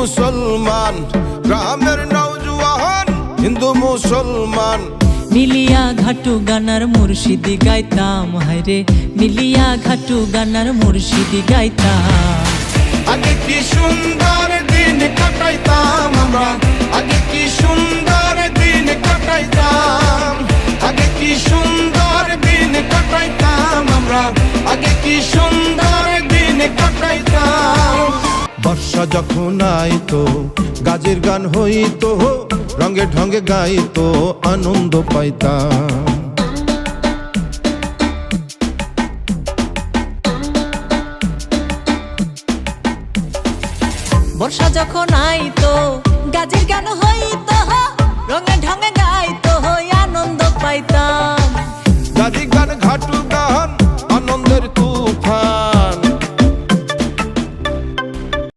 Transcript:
মুসলমান গ্রামের নৌজুয়ান হিন্দু মুসলমান। মিলিয়া ঘাটু গানার মুর্শিদি গাইতাম হায়রে মিলিয়া ঘাটু গানার মুর্শিদি গাইতাম। আগে কি সুন্দর দিন কাটাইতাম আমরা? আগে কি সুন্দর দিন কাটাইতাম? আগে কি সুন্দর দিন কাটাইতাম আমরা? আগে কি সুন্দর দিন কাটাইতাম? বর্ষা যখন আইতো গাজের গান হইতো রঙে ঢঙ্গে গাইতো আনন্দ পাইতাম। বর্ষা যখন আইতো গাজের গান হইতো রঙে ঢঙে গাইতো হই আনন্দ পাইতাম।